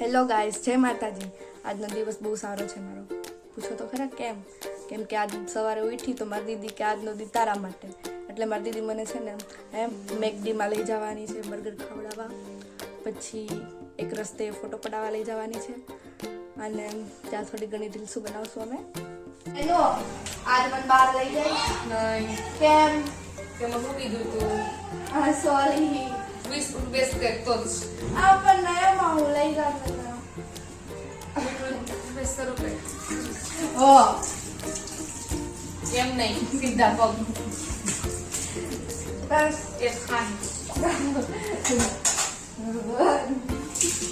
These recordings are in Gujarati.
હેલો ગાઈસ જય માતાજી. આજનો દિવસ બહુ સારો છે મારો. પૂછો તો ખરા કેમ? કેમ કે આજ સવારે ઉઠી તો મારી દીદી કે આજનો દી તારા માટે. એટલે મારી દીદી મને છે ને એમ મેકડીમાં લઈ જવાની છે બર્ગર ખવડાવવા. પછી એક રસ્તે ફોટો પડાવવા લઈ જવાની છે. અને ત્યાં થોડી ઘણી રીલ્સો બનાવશું અમે. એનો આજ મને બહાર લઈ જાય? નહીં. કેમ? કે શું કીધું તું? સોરી વીસ બેસ કરતો જ આ પણ એમાં હું લઈ જાઉં એમ નહીં સીધા પગ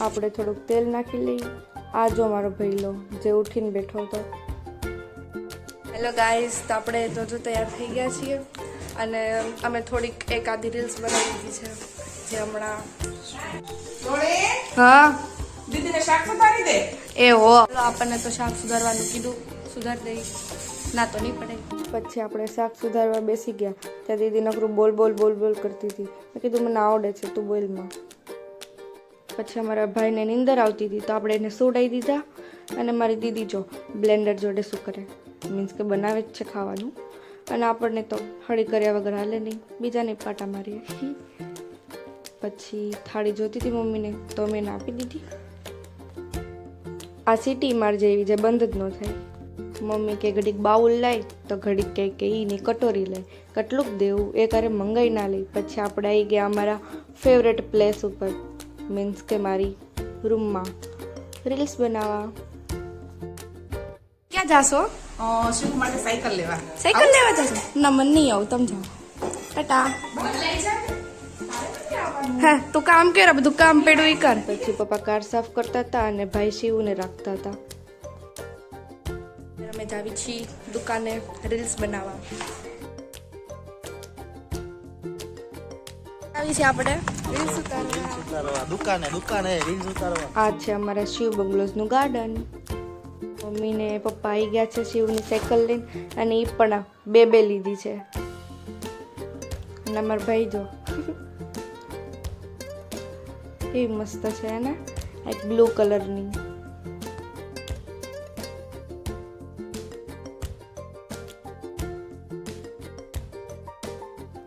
આપણે થોડુંક તેલ નાખી લઈએ આ જો મારો ભઈલો જે ઉઠીને બેઠો હતો હેલો ગાઈસ તો આપણે તો તૈયાર થઈ ગયા છીએ. અને અમે થોડીક એક આધી રીલ્સ બનાવી દીધી છે. જે હમણાં. હા. દીદીને શાક સુધારી દે? એ હો. આપણને તો શાક સુધારવાનું કીધું. સુધાર દઈ. ના તો નહીં પડે. પછી આપણે શાક સુધારવા બેસી ગયા. ત્યાં દીદી નકરું બોલ બોલ બોલ બોલ કરતી હતી. મેં કીધું મને આવડે છે તું બોલમાં પછી અમારા ભાઈને નીંદર આવતી હતી તો આપણે એને સોડાઈ દીધા. અને મારી દીદી જો બ્લેન્ડર જોડે શું કરે? મીન્સ કે બનાવે જ છે ખાવાનું. અને આપણને તો હળી કર્યા વગર હાલે નહીં. બીજાને પાટા મારીએ. પછી થાળી જોતી હતી મમ્મીને તો મેં એને આપી દીધી. આ સિટી માર જેવી જે બંધ જ ન થાય. મમ્મી કે ઘડીક બાઉલ લાય તો ઘડીક કહે કે એની કટોરી લાય. કેટલુંક દેવું એ કરે મંગાઈ ના લઈ પછી આપણે આવી ગયા અમારા ફેવરેટ પ્લેસ ઉપર. મીન્સ કે મારી રૂમમાં રીલ્સ બનાવવા. ક્યાં જાશો? શું માટે સાયકલ લેવા. સાયકલ લેવા જાશો? ના મને નહીં આવું તમે જાઓ. ટાટા. હા તું કામ કર બધું કામ પેડું ઈ કર. પછી પપ્પા કાર સાફ કરતા હતા અને ભાઈ શિવને રાખતા હતા. અમે જાવી છીએ દુકાને રીલ્સ બનાવવા. આવી છે આપણે. રીલ્સ ઉતારવા. ઉતારવા દુકાને દુકાને રીલ્સ ઉતારવા. આ છે અમારા શિવ બંગલોઝનું ગાર્ડન મમ્મીને પપ્પા આવી ગયા છે શિવની સાયકલ લઈને અને એ પણ બે બે લીધી છે. અને અમારા ભાઈ જો. એ મસ્ત છે ને? એક બ્લુ કલરની.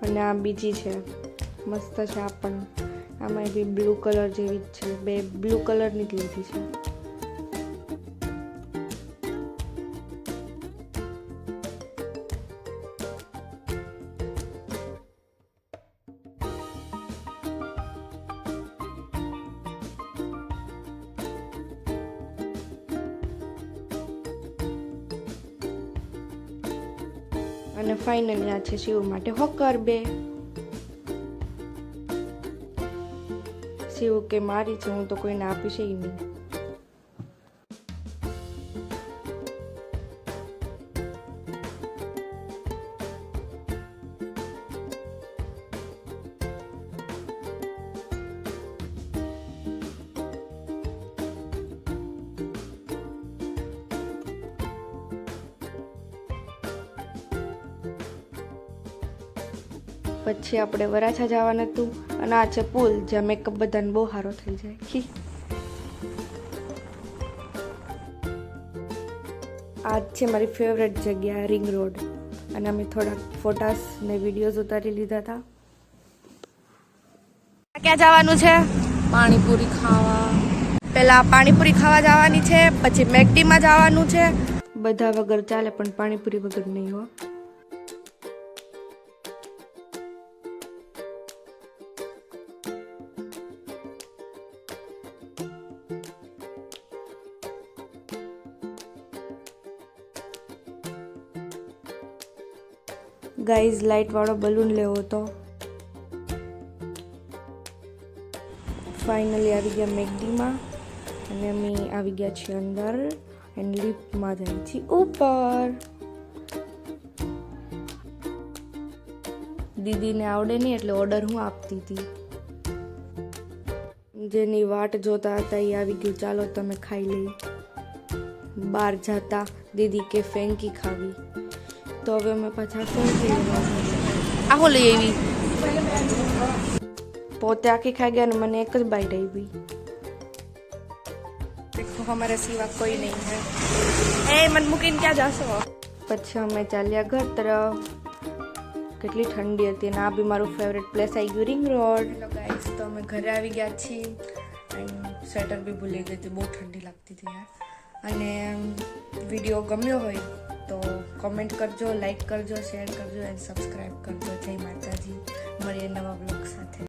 અને આ બીજી છે. મસ્ત છે આ પણ. આમાં બી બ્લુ કલર જેવી જ છે. બે બ્લુ કલરની જ લીધી છે. અને ફાઇનલી આ છે શિવ માટે હોકર બે. શિવ કે મારી છે, હું તો કોઈને આપીશ નહીં. પછી આપણે વરાછા જવાનું હતું અને આ છે પુલ જ્યાં મેકઅપ બધાને બહુ સારો થઈ જાય. ખી. આ છે મારી ફેવરેટ જગ્યા રિંગ રોડ અને અમે થોડાક ફોટાસ ને વિડીયોઝ ઉતારી લીધા હતા. ક્યાં જવાનું છે? પાણીપુરી ખાવા. પહેલા પાણીપુરી ખાવા જવાની છે પછી મેકડીમાં જવાનું છે. બધા વગર ચાલે પણ પાણીપુરી વગર નહીં હો. ગાઈઝ, લાઇટવાળો બલૂન લેવો હતો ફાઇનલી આવી ગયા મેગડીમાં અને અમે આવી ગયા છીએ અંદર એન્ડ લિફ્ટમાં જાય છીએ ઉપર. દીદીને આવડે નહીં એટલે ઓર્ડર હું આપતી હતી. જેની વાટ જોતા હતા એ આવી ગયું. ચાલો તમે ખાઈ લઈ બહાર જતા દીદી કે ફેંકી ખાવી. તો હવે અમે પાછા આ હું લઈ આવી પોતે આખી ખાઈ ગયા અને મને એક જ બાઈટ આવી દેખો અમારા સિવા કોઈ નહીં હે એ મન મૂકીને ક્યાં જશો પછી અમે ચાલ્યા ઘર તરફ કેટલી ઠંડી હતી અને આ બી મારું ફેવરેટ પ્લેસ આવી ગયું રિંગ રોડ હેલો ગાઈસ તો અમે ઘરે આવી ગયા છીએ એન્ડ સ્વેટર બી ભૂલી ગઈ હતી બહુ ઠંડી લાગતી હતી અને વીડિયો ગમ્યો હોય તો કોમેન્ટ કરજો લાઈક કરજો શેર કરજો એન્ડ સબસ્ક્રાઈબ કરજો. જય માતાજી. મળીએ નવા બ્લોગ સાથે.